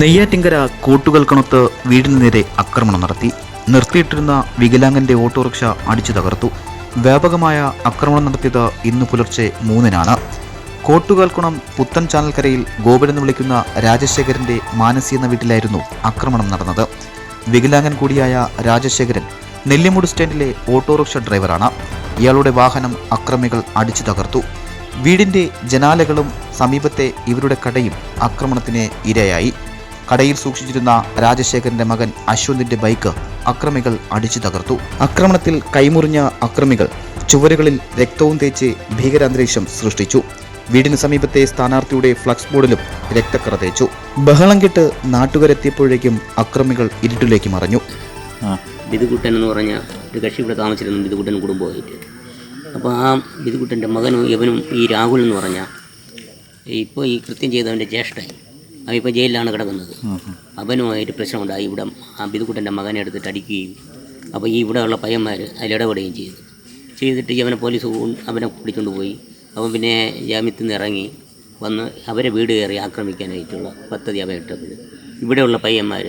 നെയ്യാറ്റിങ്കര കൂട്ടുകൾക്കണത്ത് വീടിന് നേരെ ആക്രമണം നടത്തി. നിർത്തിയിട്ടിരുന്ന വികലാംഗന്റെ ഓട്ടോറിക്ഷ അടിച്ചു തകർത്തു. വ്യാപകമായ ആക്രമണം നടത്തിയത് ഇന്ന് പുലർച്ചെ മൂന്നിനാണ്. കോട്ടുകൽക്കുണം പുത്തൻ ചാനൽക്കരയിൽ ഗോപൻ എന്ന് വിളിക്കുന്ന രാജശേഖരന്റെ മാനസി എന്ന വീട്ടിലായിരുന്നു ആക്രമണം നടന്നത്. വികലാംഗൻ കൂടിയായ രാജശേഖരൻ നെല്ലിമുട് സ്റ്റാൻഡിലെ ഓട്ടോറിക്ഷ ഡ്രൈവറാണ്. ഇയാളുടെ വാഹനം അക്രമികൾ അടിച്ചു തകർത്തു. വീടിന്റെ ജനാലകളും സമീപത്തെ ഇവരുടെ കടയും ആക്രമണത്തിന് ഇരയായി. കടയിൽ സൂക്ഷിച്ചിരുന്ന രാജശേഖരന്റെ മകൻ അശ്വന്തിന്റെ ബൈക്ക് അക്രമികൾ അടിച്ചു തകർത്തു. ആക്രമണത്തിൽ കൈമുറിഞ്ഞ അക്രമികൾ ചുവരുകളിൽ രക്തവും തേച്ച് ഭീകരാന്തരീക്ഷം സൃഷ്ടിച്ചു. വീടിന് സമീപത്തെ സ്ഥാനാർത്ഥിയുടെ ഫ്ലക്സ് ബോർഡിലും രക്തക്കറ തേച്ചു. ബഹളം കെട്ട് നാട്ടുകാരെത്തിയപ്പോഴേക്കും അക്രമികൾ ഇരുട്ടിലേക്ക് മറഞ്ഞു. ബിദുകുട്ടൻ എന്ന് പറഞ്ഞ ഒരു കക്ഷി ഇവിടെ താമസിച്ചിരുന്നു ബിദുകുട്ടൻ കുടുംബമായിട്ട്. അപ്പോൾ ആ ബിദുകുട്ടന്റെ മകനും ഇവനും ഈ രാഹുൽ എന്ന് പറഞ്ഞ ഇപ്പോൾ ഈ കൃത്യം ചെയ്തവന്റെ ജ്യേഷ്ഠൻ. അവൻ ഇപ്പോൾ ജയിലിലാണ് കിടക്കുന്നത്. അവനുമായിട്ട് പ്രശ്നമുണ്ടായി. ഇവിടെ ആ ബിദുകുട്ടന്റെ മകനെ എടുത്തിട്ട് അടിക്കുകയും അപ്പോൾ ഈ ഇവിടെയുള്ള പയ്യന്മാർ അതിലിടപെടുകയും ചെയ്തു. ചെയ്തിട്ട് ഈ അവനെ പോലീസ് അവനെ പിടിച്ചുകൊണ്ട് പോയി. അവൻ പിന്നെ ജാമ്യത്തിൽ നിന്ന് ഇറങ്ങി വന്ന് അവരെ വീട് കയറി ആക്രമിക്കാനായിട്ടുള്ള പദ്ധതി അവ ഇട്ടപ്പോൾ ഇവിടെയുള്ള പയ്യന്മാർ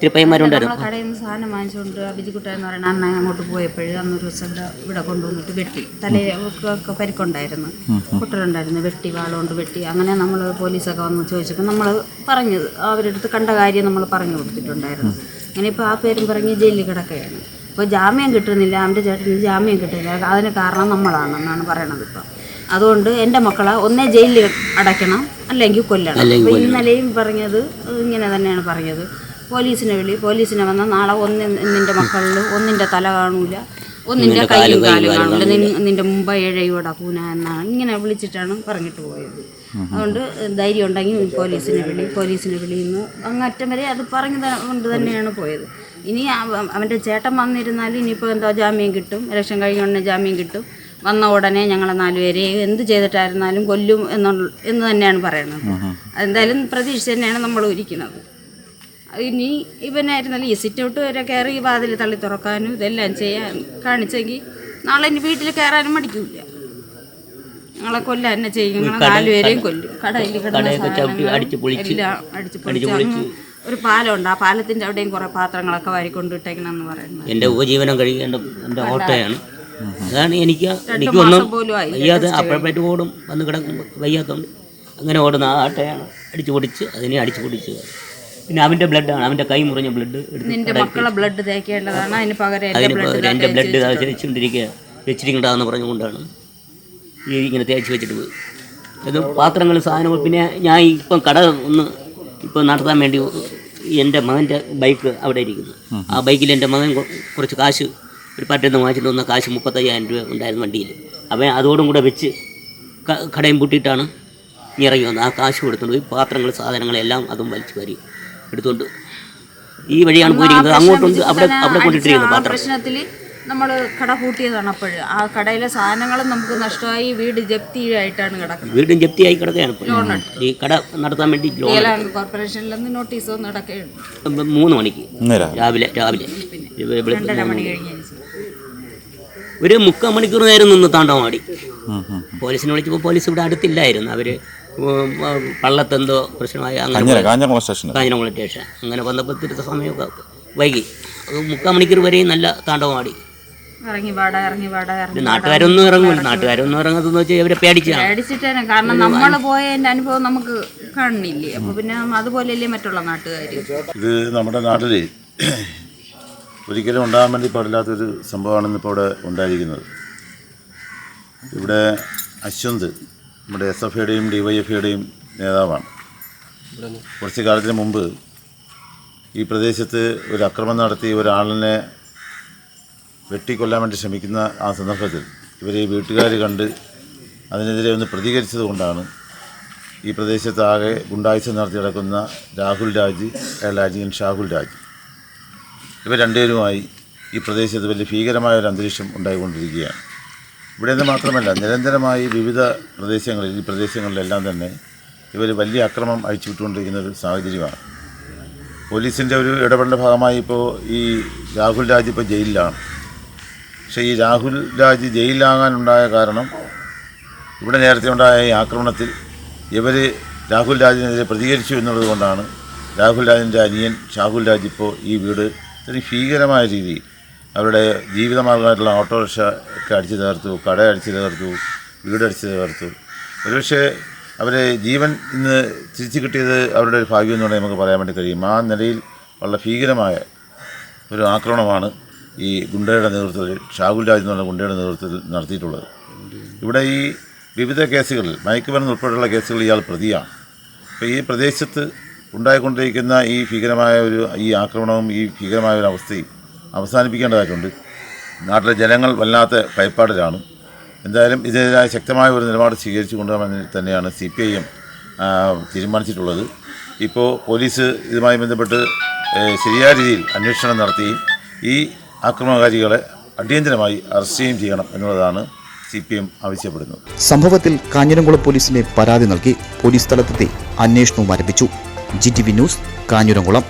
ഒത്തിരി പയ്യന്മാരുണ്ടായിരുന്നു കടയിൽ നിന്ന് സാധനം വാങ്ങിച്ചുകൊണ്ട് ബിജുക്കുട്ട എന്ന് പറയുന്ന അണ്ണൻ അങ്ങോട്ട് പോയപ്പോഴും അന്നൊരു ദിവസം ഇവിടെ ഇവിടെ കൊണ്ടുവന്നിട്ട് വെട്ടി. തലയൊക്കെ പരിക്കുണ്ടായിരുന്നു. കുട്ടലുണ്ടായിരുന്നു വെട്ടി വാളുകൊണ്ട് വെട്ടി. അങ്ങനെ നമ്മൾ പോലീസൊക്കെ വന്ന് ചോദിച്ചപ്പോൾ നമ്മൾ പറഞ്ഞത് അവരുടെ അടുത്ത് കണ്ട കാര്യം നമ്മൾ പറഞ്ഞു കൊടുത്തിട്ടുണ്ടായിരുന്നു. അങ്ങനെ ഇപ്പോൾ ആ പേരും പറഞ്ഞ് ജയിലിൽ കിടക്കുകയാണ്. ഇപ്പോൾ ജാമ്യം കിട്ടുന്നില്ല. അവന്റെ ചേട്ടന് ജാമ്യം കിട്ടുന്നില്ല. അതിന് കാരണം നമ്മളാണെന്നാണ് പറയണത് ഇപ്പോൾ അതുകൊണ്ട് എന്റെ മക്കളെ ഒന്നേ ജയിലിൽ അടയ്ക്കണം അല്ലെങ്കിൽ കൊല്ലണം. ഇന്നലെയും പറഞ്ഞത് ഇങ്ങനെ തന്നെയാണ് പറഞ്ഞത്. പോലീസിനെ വിളി പോലീസിനെ വന്ന നാളെ ഒന്ന് നിന്റെ മക്കളിൽ ഒന്നിന്റെ തല കാണൂല. ഒന്നിന്റെ കൈയും കാലും കാണൂല. നിന്റെ മുമ്പ് ഏഴയോടെ കൂന എന്നാണ് ഇങ്ങനെ വിളിച്ചിട്ടാണ് പറഞ്ഞിട്ട് പോയത്. അതുകൊണ്ട് ധൈര്യം ഉണ്ടെങ്കിൽ പോലീസിനെ വിളി പോലീസിനെ വിളിയുന്നു അങ്ങറ്റം വരെ അത് പറഞ്ഞത് കൊണ്ട് തന്നെയാണ് പോയത്. ഇനി അവ- അവന്റെ ചേട്ടൻ വന്നിരുന്നാൽ ഇനിയിപ്പോൾ എന്തോ ജാമ്യം കിട്ടും. ഇലക്ഷൻ കഴിഞ്ഞ ഉടനെ ജാമ്യം കിട്ടും. വന്ന ഉടനെ ഞങ്ങളെ നാലുപേരെ എന്ത് ചെയ്തിട്ടായിരുന്നാലും കൊല്ലും എന്നുള്ള എന്ന് തന്നെയാണ് പറയുന്നത്. എന്തായാലും പ്രതീക്ഷ തന്നെയാണ് നമ്മൾ ഇരിക്കുന്നത് ഇനി ഇവനായിരുന്നല്ലോ ഈ സിറ്റ് ഔട്ട് വരെ കയറി വാതിൽ തള്ളി തുറക്കാനും ഇതെല്ലാം ചെയ്യാൻ കാണിച്ചെങ്കിൽ നാളെ ഇനി വീട്ടിൽ കയറാനും മടിക്കൂല ഞങ്ങളെ കൊല്ലാൻ തന്നെ ചെയ്യും. ഞങ്ങളെ നാലുപേരെയും കൊല്ലും. കടയിൽ കിടന്ന എല്ലാം അടിച്ച് പൊളിച്ച് ഒരു പാലമുണ്ട്. ആ പാലത്തിന്റെ അവിടെയും കുറെ പാത്രങ്ങളൊക്കെ വാരിക്കൊണ്ട് ഇട്ടേക്കണെന്ന് പറയുന്നത്. എന്റെ ഉപജീവനം കഴിയേണ്ട എന്റെ ഓട്ടയാണ്. അതാണ് എനിക്ക് എനിക്കൊന്നും വയ്യാതെ അപ്പോഴപ്പോഴും ഓടും വന്ന് കിടക്കുമ്പോൾ വയ്യാത്തോണ്ട്. അങ്ങനെ ഓടുന്ന ആ ആട്ടയാണ്. അടിച്ചു പൊടിച്ച് അതിനെ അടിച്ചു പൊടിച്ച് പിന്നെ ബ്ലഡ് ആണ്. അവന്റെ കൈ മുറിഞ്ഞ ബ്ലഡ് എടുത്ത് നിന്റെ മക്കളെ ബ്ലഡ് തേക്കേണ്ടതാണ്. അതിന് പകരം എന്റെ അതിന് ബ്ലഡ് എന്റെ ബ്ലഡ് വെച്ചുകൊണ്ടിരിക്കുക വെച്ചിരിക്കണ്ടെന്ന് പറഞ്ഞുകൊണ്ടാണ് ഈ ഇങ്ങനെ തേച്ച് വെച്ചിട്ട് പോയി അത് പാത്രങ്ങൾ സാധനങ്ങൾ. പിന്നെ ഞാൻ ഇപ്പം കട ഒന്ന് ഇപ്പം നടത്താൻ വേണ്ടി എന്റെ മകന്റെ ബൈക്ക് അവിടെ ഇരിക്കുന്നു. ആ ബൈക്കിൽ എന്റെ മകൻ കുറച്ച് കാശ് ഒരു പറ്റുന്ന വാങ്ങിച്ചിട്ട് വന്ന കാശ് മുപ്പത്തയ്യായിരം രൂപ ഉണ്ടായിരുന്നു വണ്ടിയിൽ. അവൻ അതോടും കൂടെ വെച്ച് കടയും പൂട്ടിയിട്ടാണ് ഇറങ്ങി വന്നത്. ആ കാശ് കൊടുത്തുകൊണ്ട് പോയി. പാത്രങ്ങൾ സാധനങ്ങളെല്ലാം അതും വലിച്ചു വാരി എടുത്തുകൊണ്ട് ഈ വഴിയാണ് പോയിരിക്കുന്നത്. അങ്ങോട്ടുണ്ട് അവിടെ അവിടെ കൊണ്ടിട്ടിരിക്കുന്നത് പാത്രം. പ്രശ്നത്തിൽ നമ്മൾ കട പൂട്ടിയതാണ് അപ്പോൾ ആ കടയിലെ സാധനങ്ങളും നമുക്ക് നഷ്ടമായി വീട് ജപ്തിയായിട്ടാണ് കിടക്കുന്നത്. വീടും ജപ്തിയായി കിടക്കുകയാണ് ഇപ്പോൾ ഈ കട നടത്താൻ വേണ്ടി ലോൺ കോർപ്പറേഷനിൽ നിന്ന് നോട്ടീസ് നടക്കുകയുണ്ട് മൂന്ന് മണിക്ക്. രാവിലെ. രാവിലെ രണ്ടര മണി. ഒരു മുക്കാൽ മണിക്കൂർ നേരം നിന്ന് താണ്ടവാടി പോലീസിനെ വിളിച്ചപ്പോൾ പോലീസ് ഇവിടെ അടുത്തില്ലായിരുന്നു. അവർ പള്ളത്തെന്തോ പ്രശ്നമായി അങ്ങനെ പോയി. കാഞ്ഞിരക്കുളം സ്റ്റേഷനിൽ. കാഞ്ഞിരംകുളം സ്റ്റേഷൻ. അങ്ങനെ വന്നപ്പോൾ തിരുത്ത സമയമൊക്കെ വൈകി. അത് മുക്കാൽ മണിക്കൂർ വരെയും നല്ല താണ്ടവാടി ഇറങ്ങി വാട ഇറങ്ങി വാട ഇറങ്ങി നാട്ടുകാരൊന്നും ഇറങ്ങില്ല നാട്ടുകാരൊന്നും ഇറങ്ങുന്നതെന്ന് വെച്ചാൽ ഇവരെ പേടിച്ചാണ് പേടിച്ചിട്ടാണ് കാരണം നമ്മൾ പോയതിന്റെ അനുഭവം നമുക്ക് കാണില്ലേ അപ്പൊ പിന്നെ അതുപോലെയല്ലേ മറ്റുള്ള നാട്ടുകാർ ഇത് നമ്മുടെ നാട്ടിൽ ഒരിക്കലും ഉണ്ടാകാൻ വേണ്ടി പാടില്ലാത്തൊരു സംഭവമാണ് ഇപ്പോൾ ഇവിടെ ഉണ്ടായിരിക്കുന്നത്. ഇവിടെ അശ്വന്ത് നമ്മുടെ എസ് എഫ് ഐയുടെയും ഡി വൈ എഫ് ഐയുടെയും നേതാവാണ്. കുറച്ച് കാലത്തിന് മുമ്പ് ഈ പ്രദേശത്ത് ഒരു അക്രമം നടത്തി ഒരാളിനെ വെട്ടിക്കൊല്ലാൻ വേണ്ടി ശ്രമിക്കുന്ന ആ സന്ദർഭത്തിൽ ഇവർ ഈ വീട്ടുകാർ കണ്ട് അതിനെതിരെ ഒന്ന് പ്രതികരിച്ചത് കൊണ്ടാണ് ഈ പ്രദേശത്താകെ ഗുണ്ടായുസം നടത്തി നടക്കുന്ന രാഹുൽ രാജ് അയാളുടെ അജിയൻ ഷാഹുൽ രാജ്. ഇവർ രണ്ടുപേരുമായി ഈ പ്രദേശത്ത് വലിയ ഭീകരമായ ഒരു അന്തരീക്ഷം ഉണ്ടായിക്കൊണ്ടിരിക്കുകയാണ്. ഇവിടെ നിന്ന് മാത്രമല്ല നിരന്തരമായി വിവിധ പ്രദേശങ്ങളിൽ ഈ പ്രദേശങ്ങളിലെല്ലാം തന്നെ ഇവർ വലിയ അക്രമം അഴിച്ചുവിട്ടുകൊണ്ടിരിക്കുന്ന ഒരു സാഹചര്യമാണ്. പോലീസിന്റെ ഒരു ഇടപെടലിന്റെ ഭാഗമായി ഇപ്പോൾ ഈ രാഹുൽ രാജ് ഇപ്പോൾ ജയിലിലാണ്. പക്ഷേ ഈ രാഹുൽ രാജ് ജയിലിലാകാനുണ്ടായ കാരണം ഇവിടെ നേരത്തെ ഉണ്ടായ ഈ ആക്രമണത്തിൽ ഇവർ രാഹുൽ രാജിനെതിരെ പ്രതികരിച്ചു എന്നുള്ളത് കൊണ്ടാണ് രാഹുൽ രാജിന്റെ അനിയൻ ഷാഹുൽ രാജ് ഇപ്പോൾ ഈ വീട് ഭീകരമായ രീതിയിൽ അവരുടെ ജീവിതമാർഗമായിട്ടുള്ള ഓട്ടോറിക്ഷ ഒക്കെ അടിച്ചു തകർത്തു കട അടിച്ചു തകർത്തു വീട് അടിച്ചു തകർത്തു. ഒരുപക്ഷെ അവരെ ജീവൻ ഇന്ന് തിരിച്ചു കിട്ടിയത് അവരുടെ ഒരു ഭാഗ്യം എന്ന് പറഞ്ഞാൽ നമുക്ക് പറയാൻ വേണ്ടി കഴിയും. ആ നിലയിൽ വളരെ ഭീകരമായ ഒരു ആക്രമണമാണ് ഈ ഗുണ്ടയുടെ നേതൃത്വത്തിൽ ഷാഹുൽ രാജ് എന്നുള്ള ഗുണ്ടയുടെ നേതൃത്വത്തിൽ നടത്തിയിട്ടുള്ളത്. ഇവിടെ ഈ വിവിധ കേസുകളിൽ മയക്കുമരുന്ന് ഉൾപ്പെടെയുള്ള കേസുകളിൽ ഇയാൾ പ്രതിയാണ്. അപ്പോൾ ഈ പ്രദേശത്ത് ഉണ്ടായിക്കൊണ്ടിരിക്കുന്ന ഈ ഭീകരമായ ഒരു ഈ ആക്രമണവും ഈ ഭീകരമായ ഒരു അവസ്ഥയും അവസാനിപ്പിക്കേണ്ടതായിട്ടുണ്ട് നാട്ടിലെ ജനങ്ങൾ വല്ലാത്ത ഭയപ്പാടിലാണ്. എന്തായാലും ഇതിനെതിരായ ശക്തമായ ഒരു നിലപാട് സ്വീകരിച്ചു കൊണ്ടുവരാൻ തന്നെയാണ് സി പി ഐ എം തീരുമാനിച്ചിട്ടുള്ളത്. ഇപ്പോൾ പോലീസ് ഇതുമായി ബന്ധപ്പെട്ട് ശരിയായ രീതിയിൽ അന്വേഷണം നടത്തുകയും ഈ ആക്രമണകാരികളെ അടിയന്തരമായി അറസ്റ്റ് ചെയ്യുകയും ചെയ്യണം എന്നുള്ളതാണ് സി പി എം ആവശ്യപ്പെടുന്നത്. സംഭവത്തിൽ കാഞ്ഞിരംകുളം പോലീസിനെ പരാതി നൽകി പോലീസ് സ്ഥലത്തെത്തി അന്വേഷണവും ആരംഭിച്ചു. G T V news Kanjiramkulam.